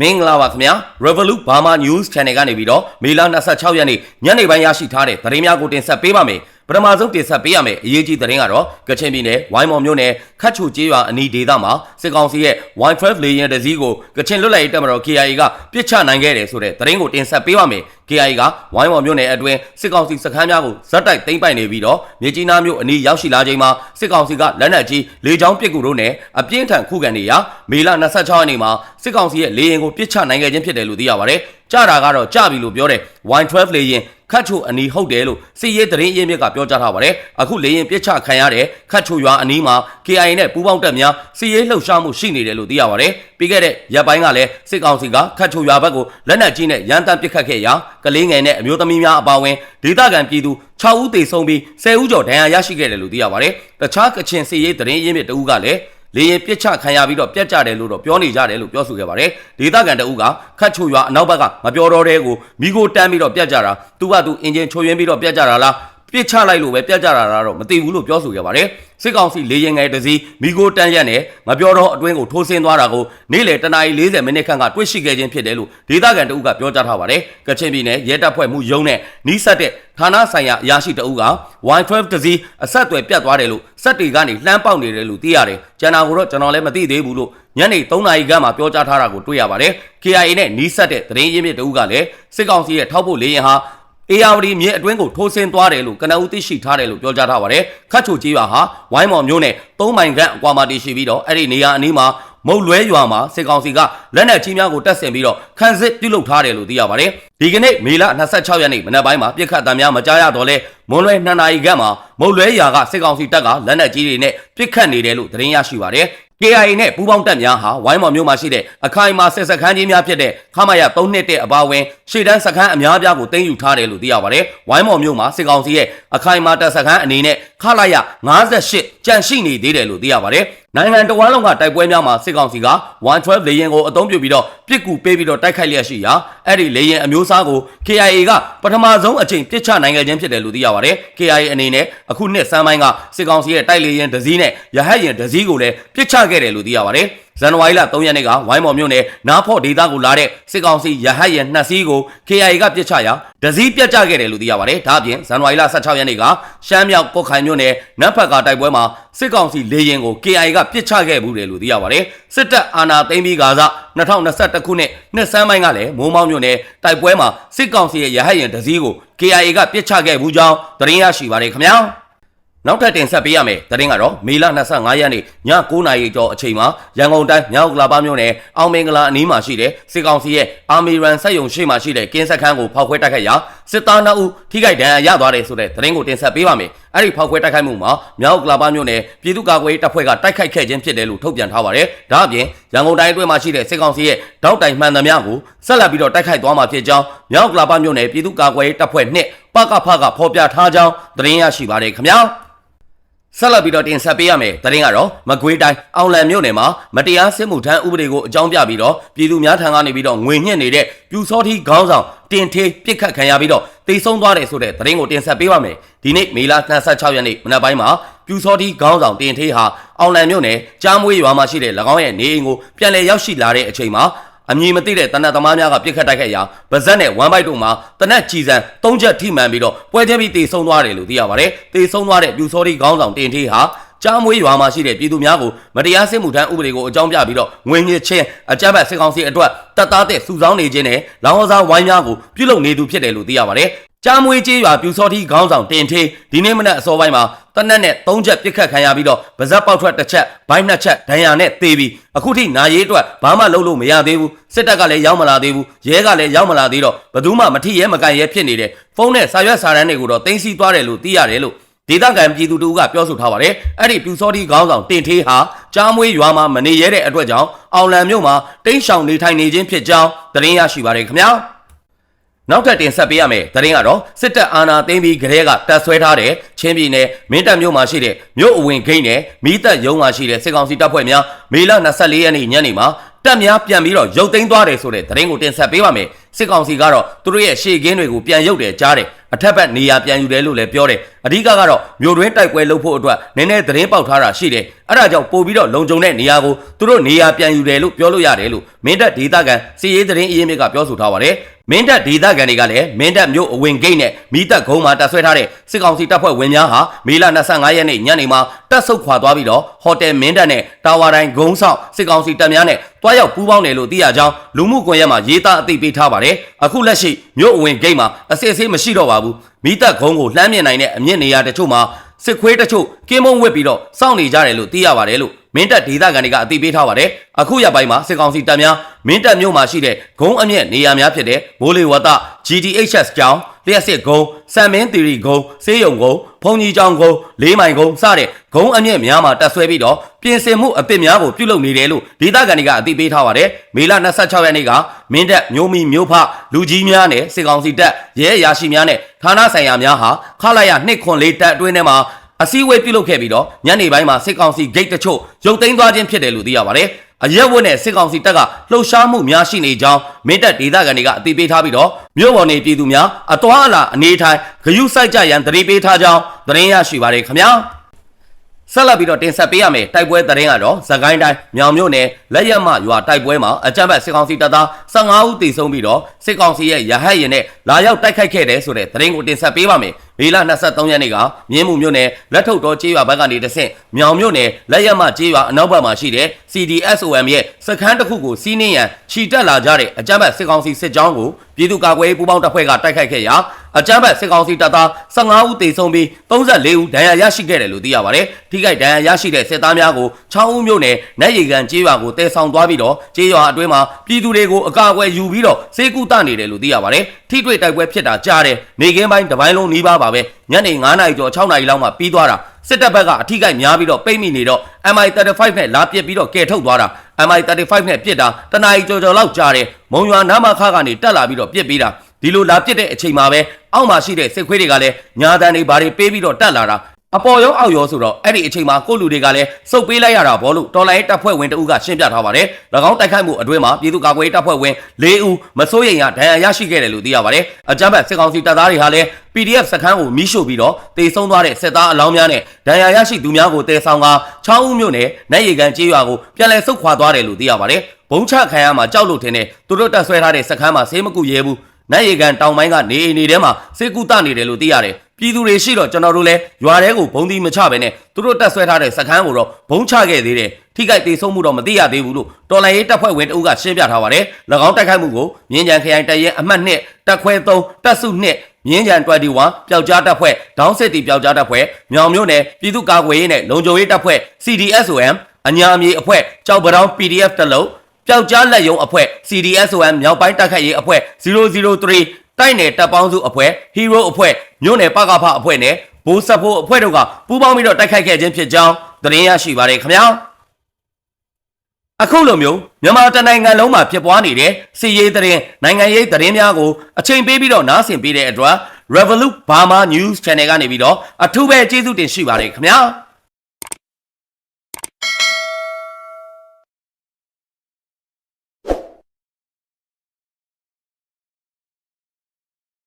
မင်္ဂလာပါခင်ဗျာ Revolut Burma News Channel ကနေပြီးတော့မေလ26ရက်နေ့ညနေပိုင်းရရှိထားတဲ့သတင်းများကိုတင်ဆက်ပေးပါမယ် ပထမဆုံးတင်ဆက်ပေးရမယ့်အရေးကြီးသတင်းကတော့ကချင်ပြည်နယ်ဝိုင်းမော်မြို့နယ်ခတ်ချိုကျေးရွာအနီးဒေသမှာစစ်ကောင်စီရဲ့ Y12 လေယာဉ်တစ်စီးကိုကချင်လွတ်လပ်ရေးတပ်မတော် KIA ကပစ်ချနိုင်ခဲ့တယ်ဆိုတဲ့သတင်းကိုတင်ဆက်ပေးပါမယ် KIA ကဝိုင်းမော်မြို့နယ်အတွင်းစစ်ကောင်စီစခန်းများကိုဇက်တိုက်သိမ်းပိုက်နေပြီးတော့မြေကြီးနားမြို့အနီးရောက်ရှိလာချိန်မှာစစ်ကောင်စီကလက်နက်ကြီးလေကြောင်းပစ်ကူတို့နဲ့အပြင်းထန်ခုခံနေရာမေလ26ရက်နေ့မှာစစ်ကောင်စီရဲ့လေယာဉ်ကိုပစ်ချနိုင်ခဲ့ခြင်းဖြစ်တယ်လို့သိရပါတယ်။ကြတာကတော့ကြပြီလို့ပြောတဲ့ Y12 လေယာဉ် ခတ်ချိုအနီးဟုတ်တယ်လို့စစ်ရေးသတင်းရင်းမြစ်ကပြောကြားထားပါတယ်။အခုလေရင်ပြစ်ချခံရတဲ့ခတ်ချိုရွာအနီးမှာ KIA နဲ့ပူးပေါင်းတပ်များစစ်ရေးလှုပ်ရှားမှုရှိနေတယ်လို့သိရပါတယ်။ပြီးခဲ့တဲ့ရက်ပိုင်းကလည်းစစ်ကောင်စီကခတ်ချိုရွာဘက်ကိုလက်နက်ကြီးနဲ့ရန်တမ်းပစ်ခတ်ခဲ့ရာကလေးငယ်နဲ့အမျိုးသမီးများအပါအဝင်ဒေသခံပြည်သူ6ဦးသေဆုံးပြီး10ဦးကျော်ဒဏ်ရာရရှိခဲ့တယ်လို့သိရပါတယ်။တခြားကချင်စစ်ရေးသတင်းရင်းမြစ်တဦးကလည်း လေရင်ပြစ်ချခံရပြီးတော့ပြက်ကြတယ်လို့တော့ပြောနေကြတယ်လို့ပြောဆိုခဲ့ပါတယ်ဒေသခံတအုပ်ကခတ်ချိုရွာအနောက်ဘက်ကမပြောတော့တဲ့ကိုမိကိုတန်းပြီးတော့ပြက်ကြတာသူကသူအင်ဂျင်ချိုရင်းပြီးတော့ပြက်ကြတာလား ပြစ်ချလိုက်လို့ပဲပြက်ကြတာလားတော့မသိဘူးလို့ပြောဆိုခဲ့ပါတယ်စစ်ကောင်စီလေရင်ငယ်တစည်းမိကိုတန်းရက်နဲ့မပြောတော့အတွင်းကိုထိုးဆင်းသွားတာကိုနေ့လယ်တနာရီ40မိနစ်ခန့်ကတွေ့ရှိခဲ့ခြင်းဖြစ်တယ်လို့ဒေသခံတအုပ်ကပြောကြားထားပါတယ်ကချင်ပြည်နယ်ရဲတပ်ဖွဲ့မှုရုံးနဲ့နီးစပ်တဲ့ဌာနဆိုင်ရာအရာရှိတအုပ်က Y12 တစည်းအဆက်အသွယ်ပြတ်သွားတယ်လို့စက်တွေကနေလှမ်းပေါက်နေတယ်လို့သိရတယ်ကျန်တာကိုတော့ကျွန်တော်လည်းမသိသေးဘူးလို့ညနေ3နာရီခန့်မှာပြောကြားထားတာကိုတွေ့ရပါတယ် KIA နဲ့နီးစပ်တဲ့သတင်းရင်းမြစ်တအုပ်ကလည်းစစ်ကောင်စီရဲ့ထောက်ဖို့လေရင်ဟာ အေယာဝတီမြေအတွင်းကိုထိုးဆင်းသွားတယ်လို့ကနအူးသိရှိထားတယ်လို့ပြောကြားထားပါတယ်ခတ်ချိုကြီးရွာဟာဝိုင်းမော်မျိုးနဲ့၃မိုင်ခန့်အကွာမှာတည်ရှိပြီးတော့အဲ့ဒီနေရာအနီးမှာမုတ်လွဲရွာမှာစစ်ကောင်စီကလက်နက်ကြီးများကိုတပ်ဆင်ပြီးတော့ခန်းစစ်ပြုတ်လုထားတယ်လို့သိရပါတယ်ဒီကနေ့မေလ26ရက်နေ့မနက်ပိုင်းမှာပြစ်ခတ်တံများမကြားရတော့လဲမွန်လွဲ2နာရီခန့်မှာမုတ်လွဲရွာကစစ်ကောင်စီတပ်ကလက်နက်ကြီးတွေနဲ့ပြစ်ခတ်နေတယ်လို့သတင်းရရှိပါတယ် KIA နဲ့ပူးပေါင်းတပ်များဟာဝိုင်းမော်မြို့မှာရှိတဲ့အခိုင်အမာဆက်စခန်းကြီးများဖြစ်တဲ့ခမရ3နှစ်တဲ့အပါအဝင်ရှေ့တန်းစခန်းအများအပြားကိုတင်ယူထားတယ်လို့သိရပါတယ်။ဝိုင်းမော်မြို့မှာစစ်ကောင်စီရဲ့အခိုင်အမာတပ်စခန်းအနေနဲ့ခလာရ58ကြန့်ရှိနေသေးတယ်လို့သိရပါတယ်။နိုင်ငံတော်ဝန်လုံးကတိုက်ပွဲများမှာစစ်ကောင်စီက112လေရင်ကိုအသုံးပြုပြီးတော့ပစ်ကူပေးပြီးတော့တိုက်ခိုက်လျက်ရှိရာအဲ့ဒီလေရင်အမျိုးအစားကို KIA ကပထမဆုံးအချိန်ပစ်ချနိုင်ခဲ့ခြင်းဖြစ်တယ်လို့သိရပါတယ်။ KIA အနေနဲ့အခုနှစ်စမ်းပိုင်းကစစ်ကောင်စီရဲ့တိုက်လေရင်ဒဇီးနဲ့ရဟတ်ရင်ဒဇီးကိုလည်းပစ်ချခဲ့တယ်လို့သိရပါတယ်။ဇန်နဝါရီလ3ရက်နေ့ကဝိုင်းမော်မြို့နယ်နားဖော့ဒေသကိုလာတဲ့စစ်ကောင်စီရဟတ်ရင်နှစ်စီးကို KIA ကပစ်ချရာဒဇီးပြတ်ကျခဲ့တယ်လို့သိရပါတယ်။ဒါ့အပြင်ဇန်နဝါရီလ16ရက်နေ့ကရှမ်းမြောက်ပုတ်ခိုင်မြို့နယ်နတ်ဖက်ကတိုက်ပွဲမှာစစ်ကောင်စီလေရင်ကို KIA ကပစ်ချခဲ့မှုတယ်လို့သိရပါတယ်။စစ်တပ်အာဏာသိမ်းပြီးကစား2021ခုနှစ်နှစ်စမ်းပိုင်းကလည်းမိုးမောင်းမြို့နယ်တိုက်ပွဲမှာစစ်ကောင်စီရဲ့ရဟတ်ရင်ဒဇီးကို KIA ကပစ်ချခဲ့မှုကြောင်းသတင်းရရှိပါတယ်ခင်ဗျာ။ နောက်ထပ်တင်ဆက်ပေးရမယ်တရင်ကတော့မေလ25ရက်နေ့ည9:00နာရီကျော်အချိန်မှာရန်ကုန်တိုင်းမြောက်ကလာပါမြို့နယ်အောင်မင်္ဂလာအနီးမှာရှိတဲ့စစ်ကောင်စီရဲ့အာမီရန်စက်ယုံရှိမှရှိတဲ့ကင်းစက်ခန်းကိုဖောက်ခွဲတိုက်ခိုက်ရာစစ်သား2ဦးထိခိုက်ဒဏ်ရာရသွားတယ်ဆိုတဲ့တရင်ကိုတင်ဆက်ပေးပါမယ်အဲ့ဒီဖောက်ခွဲတိုက်ခိုက်မှုမှာမြောက်ကလာပါမြို့နယ်ပြည်သူ့ကာကွယ်ရေးတပ်ဖွဲ့ကတိုက်ခိုက်ခဲ့ခြင်းဖြစ်တယ်လို့ထုတ်ပြန်ထားပါတယ်ဒါအပြင်ရန်ကုန်တိုင်းအတွင်းမှာရှိတဲ့စစ်ကောင်စီရဲ့တောက်တိုင်မှန်သမျှကိုဆက်လက်ပြီးတော့တိုက်ခိုက်သွားမှာဖြစ်ကြောင်းမြောက်ကလာပါမြို့နယ်ပြည်သူ့ကာကွယ်ရေးတပ်ဖွဲ့နှင့်ပကဖကဖော်ပြထားကြောင်းသတင်းရရှိပါတယ်ခင်ဗျာ ဆက်လက်ပြီးတော့တင်ဆက်ပေးရမယ်တရင်ကတော့မကွေးတိုင်းအောင်လံမြို့နယ်မှာမတရားစစ်မှုထမ်းဥပဒေကိုအကြောင်းပြပြီးတော့ပြည်သူများထံကနေပြီးတော့ငွေညှစ်နေတဲ့ပြူစောတိခေါင်းဆောင်တင်ထေးပြစ်ခတ်ခံရပြီးတော့တိတ်ဆုံးသွားတယ်ဆိုတဲ့တရင်ကိုတင်ဆက်ပေးပါမယ်ဒီနေ့မေလ26ရက်နေ့မနက်ပိုင်းမှာပြူစောတိခေါင်းဆောင်တင်ထေးဟာအောင်လံမြို့နယ်ကြားမွေးရွာမှာရှိတဲ့၎င်းရဲ့နေအိမ်ကိုပြန်လည်ရောက်ရှိလာတဲ့အချိန်မှာ အမည်မသိတဲ့တနတ်သမားများကပြစ်ခတ်တိုက်ခိုက်ရာဗဇက်နဲ့ဝမ်ဘိုက်တို့မှာတနတ်ကြည်စံ၃ချက်ထိမှန်ပြီးတော့ပွဲချင်းပြီးတေဆုံးသွားတယ်လို့သိရပါတယ်။တေဆုံးသွားတဲ့ပြူစောတိခေါင်းဆောင်တင်ထေးဟာကြားမွေးရွာမှာရှိတဲ့ပြည်သူများကိုမတရားစစ်မှုထမ်းဥပဒေကိုအကြောင်းပြပြီးတော့ငွေညစ်ချင်းအကြမ်းဖက်စစ်ကောင်စီအတွက်တပ်သားတဲ့စုဆောင်းနေခြင်းနဲ့လောင်ဝစားဝိုင်းများကိုပြုလုပ်နေသူဖြစ်တယ်လို့သိရပါတယ်။ ကြားမွေးကျေးရွာပြူစောတိခေါင်းဆောင်တင်ထေးဒီနေ့မနက်အစောပိုင်းမှာတနက်နဲ့၃ချက်ပြစ်ခတ်ခံရပြီးတော့ဗဇက်ပေါက်ထွက်တစ်ချက်ဘိုင်းနှစ်ချက်ဒဏ်ရာနဲ့သေပြီးအခုထိနာရေးအတွက်ဘာမှလုပ်လို့မရသေးဘူးစစ်တပ်ကလည်းရောက်မလာသေးဘူးရဲကလည်းရောက်မလာသေးတော့ဘယ်သူမှမထိရဲမကန်ရဲဖြစ်နေတယ်ဖုန်းနဲ့စာရွက်စာတမ်းတွေကိုတော့တင်စီသွားတယ်လို့သိရတယ်လို့ဒေသခံပြည်သူတို့ကပြောဆိုထားပါတယ်အဲ့ဒီပြူစောတိခေါင်းဆောင်တင်ထေးဟာကြားမွေးရွာမှာမနေရတဲ့အတွက်ကြောင့်အောင်လံမြို့မှာတိန့်ရှောင်နေထိုင်နေခြင်းဖြစ်ကြောင်းသတင်းရရှိပါတယ်ခင်ဗျာ နောက်ထပ်တင်ဆက်ပေးရမယ်။တရင်ကတော့စစ်တပ်အာဏာသိမ်းပြီးကလေးကတပ်ဆွဲထားတဲ့ချင်းပြည်နယ်မင်းတပ်မြို့မှာရှိတဲ့မြို့အဝင်ဂိတ်နဲ့မိသက်ရုံးမှာရှိတဲ့စစ်ကောင်စီတပ်ဖွဲ့များမေလ24ရက်နေ့ညနေမှာတပ်များပြန်ပြီးတော့ရုတ်သိမ်းသွားတယ်ဆိုတဲ့တရင်ကိုတင်ဆက်ပေးပါမယ်။စစ်ကောင်စီကတော့သူတို့ရဲ့ရှေ့ကင်းတွေကိုပြန်ရုပ်တယ်ကြားတယ်။အထက်ဘက်နေရာပြန်ယူတယ်လို့လည်းပြောတယ်။အဓိကကတော့မြို့တွင်းတိုက်ပွဲလုပ်ဖို့အတွက်နည်းနည်းသတင်းပေါက်ထားတာရှိတယ်အဲ့ဒါကြောင့်ပို့ပြီးတော့လုံခြုံတဲ့နေရာကိုသူတို့နေရာပြန်ယူတယ်လို့ပြောလို့ရတယ်လို့မင်းတပ်ဒေသခံစီရေးသတင်းအရင်းမြစ်ကပြောဆိုထားပါတယ်မင်းတပ်ဒေသခံတွေကလည်းမင်းတပ်မြို့အဝင်ဂိတ်နဲ့မိတပ်ကုန်းမှာတပ်ဆွဲထားတဲ့စစ်ကောင်စီတပ်ဖွဲ့ဝင်များဟာမေလ25ရက်နေ့ညနေမှာတပ်ဆုတ်ခွာသွားပြီးတော့ဟိုတယ်မင်းတပ်နဲ့တာဝါတိုင်းဂုံးဆောင်စစ်ကောင်စီတပ်များနဲ့တွားရောက်ပူးပေါင်းတယ်လို့သိရကြောင်းလူမှုကွန်ရက်မှာရေးသားအသိပေးထားပါတယ်အခုလက်ရှိမြို့အဝင်ဂိတ်မှာအစစ်အဆေးမရှိတော့ပါဘူးမိတပ်ကုန်းကိုလှမ်းမြင်နိုင်တဲ့အမြင့်နေရာတချို့မှာစစ်ခွေးတချို့ကင်းမုံဝစ်ပြီးတော့စောင့်နေကြတယ်လို့သိရပါတယ်လို့ မင်းတပ်ဒေသခံတွေကအသိပေးထားပါတယ်အခုရက်ပိုင်းမှာစစ်ကောင်စီတပ်များမင်းတပ်မြို့မှာရှိတဲ့ဂုံးအမြင့်နေရာများဖြစ်တဲ့မိုးလေဝသ GTHS ကျောင်းလျှက်စစ်ဂုံးစံမင်းတီရီဂုံးစေးရုံဂုံးဖုန်ကြီးကျောင်းဂုံးလေးမိုင်ဂုံးစတဲ့ဂုံးအမြင့်များမှာတပ်ဆွဲပြီးတော့ပြင်ဆင်မှုအသစ်များကိုပြုလုပ်နေတယ်လို့ဒေသခံတွေကအသိပေးထားပါတယ်မေလ26ရက်နေ့ကမင်းတပ်မျိုးမီမျိုးဖလူကြီးများနဲ့စစ်ကောင်စီတပ်ရဲအရာရှိများနဲ့ဌာနဆိုင်ရာများဟာခလာရ204တပ်အတွင်းထဲမှာ အစည်းအဝေးပြုလုပ်ခဲ့ပြီးတော့ညနေပိုင်းမှာစစ်ကောင်စီဂိတ်တချို့ရုပ်သိမ်းသွားခြင်းဖြစ်တယ်လို့သိရပါတယ်။အရက်ဝတ်နဲ့စစ်ကောင်စီတပ်ကလှုပ်ရှားမှုများရှိနေကြောင်းမင်းတပ်ဒေသခံတွေကအသိပေးထားပြီးတော့မြို့ပေါ်နေပြည်သူများအသွားအလာအနေထိုင်ဂယုစိုက်ကြရန်တတိပေးထားကြောင်းသတင်းရရှိပါတယ်ခင်ဗျာ။ဆက်လက်ပြီးတော့တင်ဆက်ပေးရမယ်တိုက်ပွဲသတင်းကတော့သကိုင်းတိုင်းမြောင်မြို့နယ်လက်ရက်မရွာတိုက်ပွဲမှာအကြမ်းဖက်စစ်ကောင်စီတပ်သား15ဦးသေဆုံးပြီးတော့စစ်ကောင်စီရဲ့ရဟတ်ရင်နဲ့လာရောက်တိုက်ခိုက်ခဲ့တယ်ဆိုတဲ့သတင်းကိုတင်ဆက်ပေးပါမယ် မေလ23ရက်နေ့ကမြင်းမှုမြို့နယ်လက်ထုတ်တော်ကျေးရွာဘက်ကနေတဆင့်မြောင်မြို့နယ်လက်ရက်မကျေးရွာအနောက်ဘက်မှာရှိတဲ့ CDSOM ရဲ့စခန်းတစ်ခုကိုစီးနှင်းရန်ခြိတက်လာကြတဲ့အကြမ်းဖက်စစ်ကောင်စီစစ်ကြောင်းကိုပြည်သူ့ကာကွယ်ရေးပူးပေါင်းတပ်ဖွဲ့ကတိုက်ခိုက်ခဲ့ရာအကြမ်းဖက်စစ်ကောင်စီတပ်သား15ဦးသေဆုံးပြီး34ဦးဒဏ်ရာရရှိခဲ့တယ်လို့သိရပါတယ်။ထိခိုက်ဒဏ်ရာရရှိတဲ့စစ်သားများကို6ဦးမြို့နယ်နတ်ရီကန်ကျေးရွာကိုတည်ဆောင်သွားပြီးတော့ကျေးရွာအတွင်းမှာပြည်သူတွေကိုအကာအကွယ်ယူပြီးတော့စေကူတနေတယ်လို့သိရပါတယ်။ထိတွေ့တိုက်ပွဲဖြစ်တာကြားတယ်။နေကင်းပိုင်းတစ်ပိုင်းလုံးနီးပါးပါပဲ။ညနေ9:00နာရီကျော်6:00နာရီလောက်မှပြီးသွားတာ။စစ်တပ်ဘက်ကအထိကိများပြီးတော့ပိတ်မိနေတော့ MI35 နဲ့လာပစ်ပြီးတော့ကဲထုတ်သွားတာ MI35 နဲ့ပြစ်တာတနာရီကျော်ကျော်လောက်ကြာတယ်မုံရွာနားမခကနေတက်လာပြီးတော့ပြစ်ပြီးတာဒီလိုလာပြစ်တဲ့အချိန်မှာပဲအောက်မှာရှိတဲ့စစ်ခွေးတွေကလည်းညာတန်တွေဘာတွေပေးပြီးတော့တက်လာတာ အပေါ်ရောအောက်ရောဆိုတော့အဲ့ဒီအချိန်မှာကိုလူတွေကလည်းစုပ်ပေးလိုက်ရတာဘောလို့တော်လိုင်းတပ်ဖွဲ့ဝင်တဦးကရှင်းပြထားပါတယ်၎င်းတိုက်ခိုက်မှုအတွင်းမှာပြည်သူ့ကာကွယ်ရေးတပ်ဖွဲ့ဝင်၄ဦးမစိုးရိမ်ရဒဏ်ရာရရှိခဲ့တယ်လို့သိရပါတယ်အကြမ်းဖက်စစ်ကောင်စီတပ်သားတွေဟာလည်း PDF စခန်းကိုမိရှို့ပြီးတော့တေဆုံးသွားတဲ့စစ်သားအလောင်းများနဲ့ဒဏ်ရာရရှိသူများကိုတေဆောင်က6ဦးမြို့နယ်နိုင်ရီကန်ကျေးရွာကိုပြန်လည်ဆုတ်ခွာသွားတယ်လို့သိရပါတယ်ဘုံချခံရမှာကြောက်လို့ထင်တယ်သူတို့တက်ဆွဲထားတဲ့စခန်းမှာဆေးမကုရဲဘူး နိုင်ရီကန်တောင်ပိုင်းကနေအိမ်နေထဲမှာစေကူတနေတယ်လို့သိရတယ်ပြည်သူတွေရှိတော့ကျွန်တော်တို့လည်းရွာထဲကိုဘုံသီးမချပဲနဲ့သူတို့တက်ဆွဲထားတဲ့စခန်းကိုတော့ဘုံချခဲ့သေးတယ်ထိခိုက်ဒေဆုံးမှုတော့မသိရသေးဘူးလို့တော်လိုင်းရေးတပ်ဖွဲ့ဝင်တအုပ်ကရှင်းပြထားပါတယ်၎င်းတိုက်ခိုက်မှုကိုမြင်းကြံခရိုင်တရဲအမှတ်2တပ်ခွဲ3တပ်စု2မြင်းကြံ21ပျောက်ကြားတပ်ဖွဲ့ဒေါင်းစစ်တီပျောက်ကြားတပ်ဖွဲ့မြောင်မြို့နယ်ပြည်သူ့ကာကွယ်ရေးနဲ့လုံခြုံရေးတပ်ဖွဲ့ CDSOM အညာအမြေအဖွဲ့ကြောက်ပတောင်း PDF တလုံး ပျောက်ကြားလက်ယုံအဖွဲ့ CDSOM မြောက်ပိုင်းတပ်ခတ်ရေးအဖွဲ့003တိုက်နယ်တပ်ပေါင်းစုအဖွဲ့ Hero အဖွဲ့မြို့နယ်ပကဖအဖွဲ့နဲ့ဘိုးဆက်ဖို့အဖွဲ့တို့ကပူးပေါင်းပြီးတော့တိုက်ခိုက်ခဲ့ခြင်းဖြစ်ကြောင်းသတင်းရရှိပါတယ်ခင်ဗျာအခုလိုမျိုးမြန်မာတနိုင်ငံလုံးမှာဖြစ်ပွားနေတဲ့စီရေးသတင်းနိုင်ငံရေးသတင်းများကိုအချိန်ပေးပြီးတော့နားဆင်ပေးတဲ့အတွက် Revolut Burma News Channel ကနေပြီးတော့အထူးပဲကျေးဇူးတင်ရှိပါတယ်ခင်ဗျာ